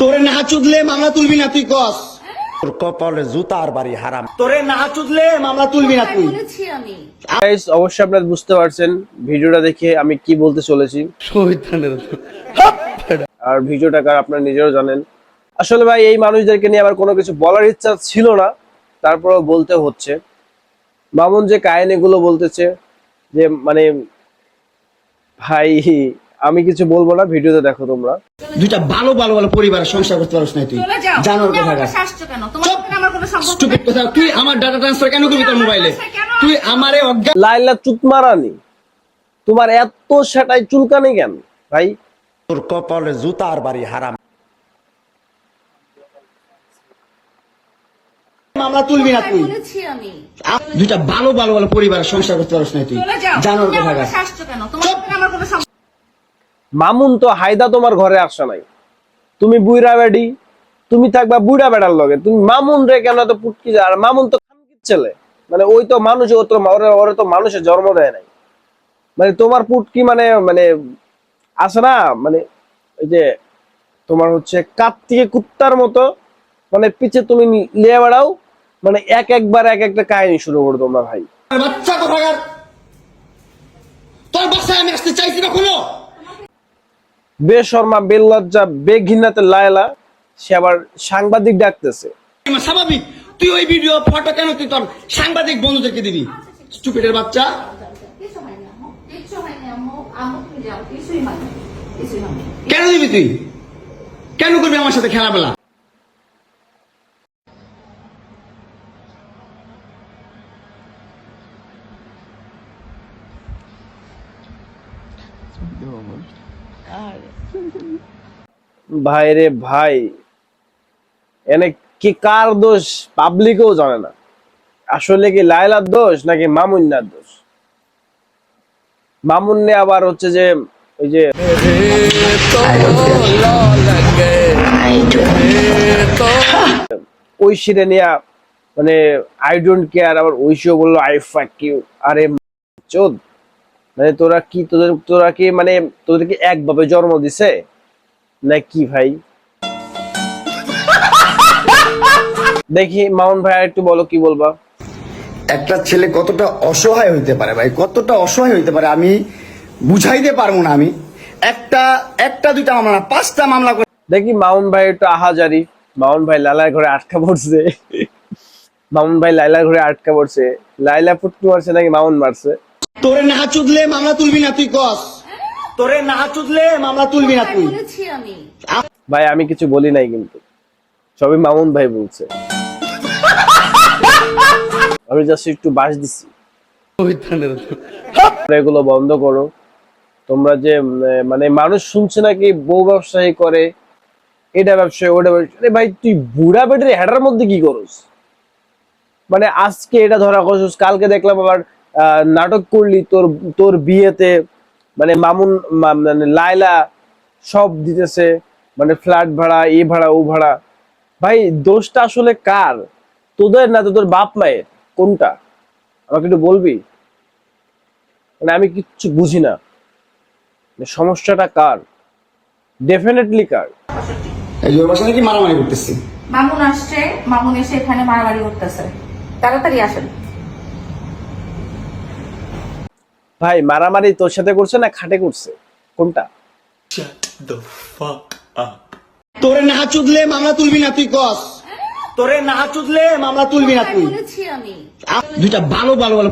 তোরে না চুদলে মামলা তুলবি না তুই কস। তোর কপালে জুতার বাড়ি হারাম। তোরে না চুদলে মামলা তুলবি না তুই গাইস অবশ্যই আপনারা বুঝতে পারছেন ভিডিওটা দেখে আমি কি বলতে চলেছি। আর ভিডিওটা কার আপনারা নিজেও জানেন। আসলে ভাই এই মানুষদেরকে নিয়ে আমার কোনো কিছু বলার ইচ্ছা ছিল না তারপরেও বলতে হচ্ছে। মামুন যে কাহিনীগুলো বলতেছে যে মানে ভাই আমি কিছু বলব না ভিডিওতে দেখো তোমরা। দুইটা ভালো ভালো ভালো পরিবারের সংসার করতে পারছ না তুই। জানোর কথা কথা। তুই আমার ডাটা ট্রান্সফার কেন করবি তোর মোবাইলে তুই আমারে অজ্ঞান লাইলা চুতমারানি তোমার এত সেটাই চুলকানি কেন? ভাই। তোর কপালে জুতার বাড়ি হারাম। মামলা তুলবি না তুই। আমি। দুইটা ভালো ভালো ভালো পরিবারের সংসার করতে পারছ না তুই। জানোর কথা মামুন তো হায়দা তোমার ঘরে আসা নাই। তুমি বুইরা বেডি, তুমি থাকবা বুইরা বেড়ার লগে। তুমি মামুন রে কেন তো পুটকি আর মামুন তো খানকির ছেলে। মানে ওই তো মানুষ ও তো ওরে তো মানুষের জন্ম দেয় নাই। মানে তোমার পুটকি মানে মানে আছে না মানে ওই যে তোমার হচ্ছে কাপ থেকে কুত্তার মতো মানে পিছে তুমি লিয়ে বেড়াও। মানে এক একবার এক একটা কাহিনী শুরু করো তোমরা ভাই। বাচ্চা কোথাকার? তোর বাসায় আমি আসতে চাইছি না বেশর্মা বেললজ্জা বেঘিনাতে লায়লা সে আবার সাংবাদিক ডাকতেছে। স্বাভাবিক। তুই ওই ভিডিও ফটো কেন তুই তোর সাংবাদিক বন্ধুদেরকে দিবি? স্টুপিডের বাচ্চা। কেন দিবি তুই? কেন করবি আমার সাথে খেলাবেলা ভাই রে ভাই, এনে কি কার দোষ পাবলিকও জানে না। আসলে কি লায়লার দোষ নাকি মামুন্নার দোষ? মামুন্নে আবার হচ্ছে যে, ওই যে ঐশীরে নিয়া মানে আই ডোন্ট কেয়ার আবার ঐশীও বলল আই ফাক ইউ আরে, চোদ। মানে তোরা কি তোদের তোরা কি মানে তোদেরকে একভাবে জন্ম দিছে? না কি ভাই? দেখি মামুন ভাই একটু বলো কি বলবা? একটা ছেলে কতটা অসহায় হইতে পারে ভাই? কতটা অসহায় হইতে পারে আমি বুঝাইতে পারব না আমি। একটা একটা দুইটা মামলা না পাঁচটা মামলা করে দেখি মামুন ভাই একটু আহাজারি। মামুন ভাই লালার ঘরে আটকা পড়ছে। মামুন ভাই লাইলার ঘরে আটকা পড়ছে। লাইলা ফুটকি মারছে নাকি মামুন মারছে? তোরে না চুদলে মামলা তুলবি না তুই কস। তোরে না চুদলে মামলা তুলবি না তুই। ভাই আমি কিছু বলি নাই কিন্তু। সবই মামুন ভাই বলছে। আমি জাস্ট একটু বাস দিছি। এগুলো বন্ধ করো। তোমরা যে মানে মানুষ শুনছে নাকি বউ ব্যবসায়ী করে এটা ব্যবসায়ী ওটা ব্যবসায়ী। আরে ভাই তুই বুড়া বেটের হেডার মধ্যে কি করস? মানে আজকে এটা ধরা করছিস কালকে দেখলাম আবার নাটক করলি তোর তোর বিয়েতে মানে মামুন মানে লাইলা সব দিতেছে মানে ফ্ল্যাট ভাড়া এ ভাড়া ও ভাড়া। ভাই দোষটা আসলে কার? তোদের না তো তোর বাপ মায়ের? কোনটা? আমাকে একটু বলবি? মানে আমি কিচ্ছু বুঝি না। মানে সমস্যাটা কার? ডেফিনেটলি কার? এই ওর বাসা নাকি মারামারি করতেছি? মামুন আসছে মামুন এসে এখানে মারামারি করতেছে। তাড়াতাড়ি আসেন। ভাই মারামারি তোর সাথে করছে না খাটে করছে? কোনটা? তোরে না চুদলে মামলা তুলবি না তুই কস। তোরে না চুদলে মামলা তুলবি না তুই। আমি। আ- দুইটা ভালো ভালো ভালো